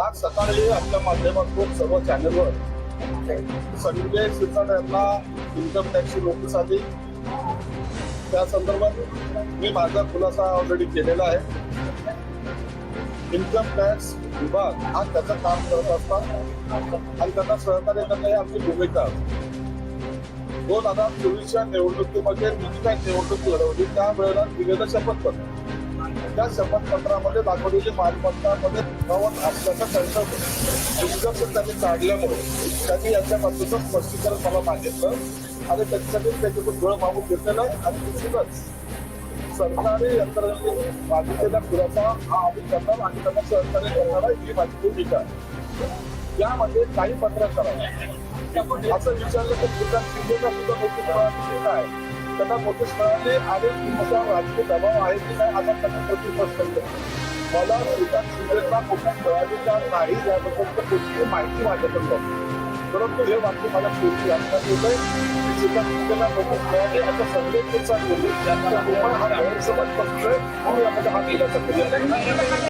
आज सकाळी आपल्या माध्यमातून सर्व चॅनलवर संजय शिरसाट यांना इन्कम टॅक्सची नोटीस आली. त्या संदर्भात मी माझा खुलासा ऑलरेडी केलेला आहे. इन्कम टॅक्स विभाग हा त्याचं काम करत असतात आणि त्यांना सहकार्य करणं ही आमची भूमिका. दोन हजार चोवीसच्या निवडणुकीमध्ये मी जी काही निवडणूक लढवली. त्यावेळेला दिलेलं शपथपत्र या शपथपत्रामध्ये दाखवलेली मालमत्तामध्ये पुरावत असल्याचं त्यांचं निष्कर्ष त्यांनी काढल्यामुळे त्यांनी याच्या बाबतीचं स्पष्टीकरण मला मागितलं आणि त्याच्यासाठी त्याच्यातून वेळ मागून घेतलेलं आहे आणि निश्चितच सरकारी यंत्रणेने मागितलेला खुलासा हा आम्ही करणार आणि त्यांना सहकार्य करणार आहे ही माझी भूमिका यामध्ये काही पत्रकार असं विचारलं तर श्रीकांत शिंदेचा सुद्धा मोठी मिळाली काय त्यांना नोटीस मिळाली आणि तुमचा राजकीय दबाव आहे की नाही आता त्यांना प्रतिस्पष्ट केलं मला श्रीकांत शिंदेला नोटीस मिळाली का नाही याबद्दल तर कोणतीही माहिती माझ्याकडे नव्हती परंतु हे वाक्य मला पूर्वी लक्षात येत आहे. श्रीकांत शिंदेला नोटीस मिळाली अशा संदेश चालू हा गैरसमज पक्ष यामध्ये हा केला